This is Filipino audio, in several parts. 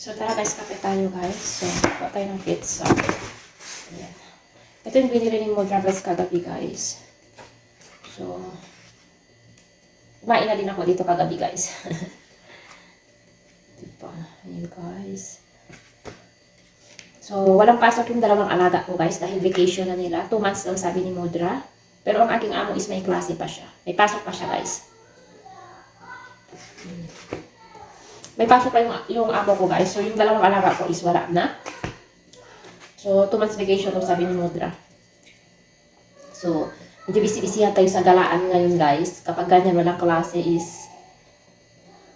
So, tara guys, kape tayo guys. So, kuha tayo ng pizza. Ayan. Ito yung binili ni Modra guys kagabi guys. So, kumain na din ako dito kagabi guys. diba? Ayan guys. So, walang pasok yung dalawang alaga ko guys dahil vacation na nila. Two months lang sabi ni Modra. Pero ang aking amo is may klase pa siya. May pasok pa siya guys. May pasok pa yung, yung amo ko guys. So, yung dalawang alaga ko is wala na. So, two months vacation daw sabi ni Modra. So, medyo busy-busyhan tayo sa galaan ngayon guys. Kapag ganyan walang klase is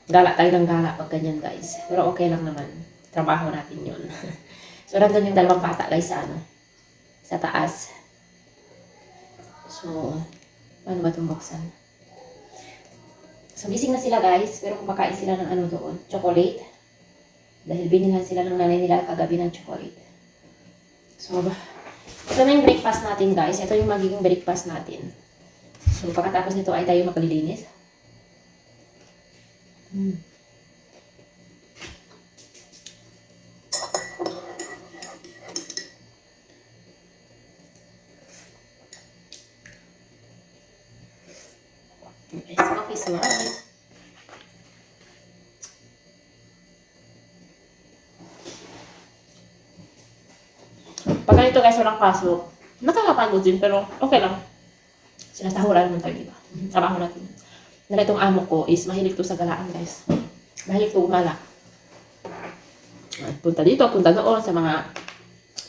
gala tayo ng gala pag ganyan guys. Pero okay lang naman. Trabaho natin yun. so, nandun yung dalawang bata guys sa ano. Sa taas. So, paano ba itong buksan? So, gising na sila guys, pero kumakain sila ng ano doon, chocolate. Dahil binilhan sila ng nanay nila kagabi ng chocolate. So, ito na yung breakfast natin guys. Ito yung magiging breakfast natin. So, pagkatapos nito ay tayo maglilinis. Hmm. Coffee smile. Pag ganito guys, walang pasok, nakakapagod din, pero okay lang. Sinatahuran naman tayo, di ba? Trabaho natin. Na itong amo ko is mahilig to sa galaan, guys. Mahilig to umala. At Punta dito, punta doon sa mga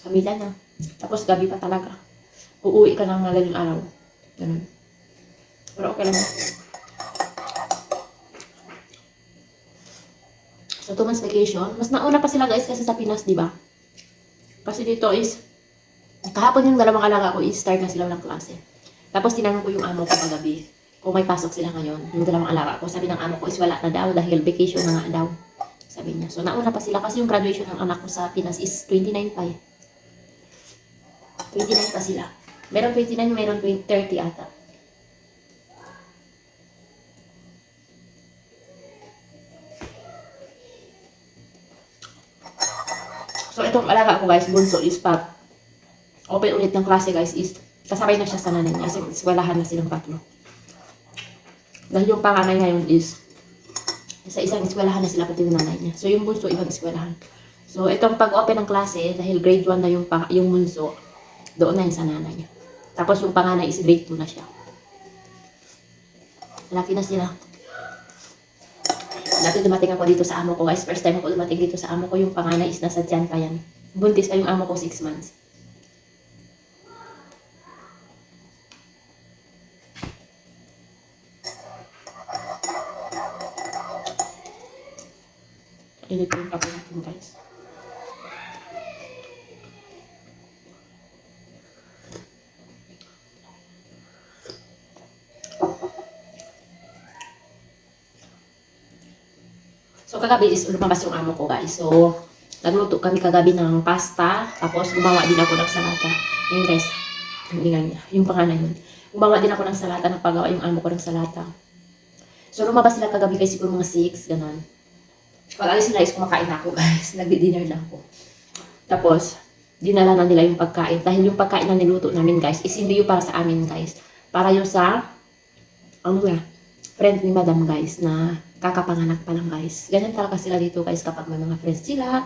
pamilya niya. Tapos gabi pa talaga. Uuwi ka ng malaking araw. Ganun. Pero okay lang. So, two months vacation. Mas nauna pa sila guys kasi sa Pinas, di ba? Kasi dito is, kahapon yung dalawang alaga ko is start na sila ng klase. Tapos tinanong ko yung amo ko kagabi kung may pasok sila ngayon. Yung dalawang alaga ko, sabi ng amo ko is wala na daw dahil vacation na nga daw. Sabi niya. So nauna pa sila kasi yung graduation ng anak ko sa Pinas is 29 pa eh. 29 pa sila. Meron 29, meron 20, 30 ata. Itong alaga ko guys, bunso is pag open ulit ng klase guys is kasabay na siya sa nanay niya. Kasi eskwelahan na silang tatlo. Dahil yung panganay ngayon is sa isang eskwelahan na sila pati yung nanay niya. So, yung bunso ibang eskwelahan. So, itong pag-open ng klase, dahil grade 1 na yung, pang, yung bunso, doon na yun sa nanay niya. Tapos yung panganay is grade 2 na siya. Malaki na sila. Dati dumating ako dito sa amo ko guys. First time ako dumating dito sa amo ko. Yung panganay is nasa dyan pa yan. Buntis pa yung amo ko 6 months. Init yung kape natin guys. So, kagabi is lumabas yung amo ko, guys. So, nagluto kami kagabi ng pasta. Tapos, gumawa din ako ng salata. Yun, guys. Ingay niya. Yung panganay nun. Gumawa din ako ng salata. Nagpagawa yung amo ko ng salata. So, lumabas sila kagabi guys. Siguro mga 6, ganun. Pag alis nila is kumakain ako, guys. Nagdi-dinner lang ako. Tapos, dinala na nila yung pagkain. Dahil yung pagkain na niluto namin, guys, is hindi yung para sa amin, guys. Para yung sa, ano na, friend ni madam, guys, na kakapanganak pa lang guys. Ganyan talaga sila dito guys kapag may mga friends sila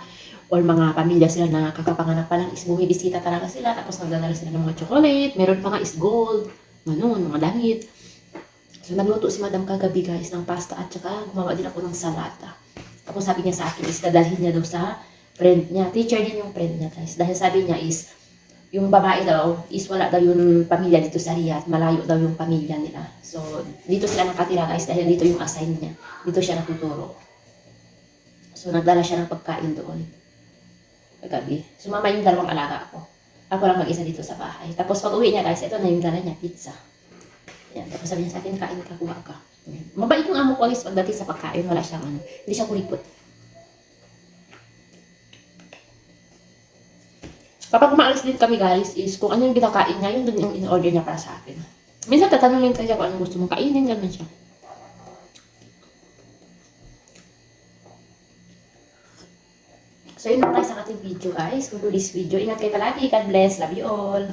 or mga pamilya sila na kakapanganak pa lang is bumibisita talaga sila tapos nagdadala sila ng mga chocolate, meron pa nga is gold, ganun, mga damit. So nagluto si madam kagabi guys ng pasta at saka gumawa din ako ng salata. Tapos sabi niya sa akin is dadalhin niya daw sa friend niya. Teacher din yung friend niya guys. Dahil sabi niya is yung babae daw is wala daw yung pamilya dito sa Riyadh. Malayo daw yung pamilya nila. So, dito sila nakatira guys dahil dito yung assign niya. Dito siya natuturo. So, nagdala siya ng pagkain doon. Kagabi. Sumama yung dalawang alaga ko. Ako lang mag-isa dito sa bahay. Tapos pag uwi niya guys, ito na yung dala niya, pizza. Yan. Tapos sabi niya sa akin, kain ka, kuha ka. Mabait yung amo ko guys pagdating sa pagkain. Wala siyang ano. Hindi siya kuripot. Kapag umaalis din kami guys, is kung ano yung binakain niya, yun yung in-order niya para sa akin. Minsan tatanungin ka siya kung anong gusto mong kainin, ganun siya. So, yun lang guys sa ating video guys. For this video, ingat kayo palagi. God bless. Love you all.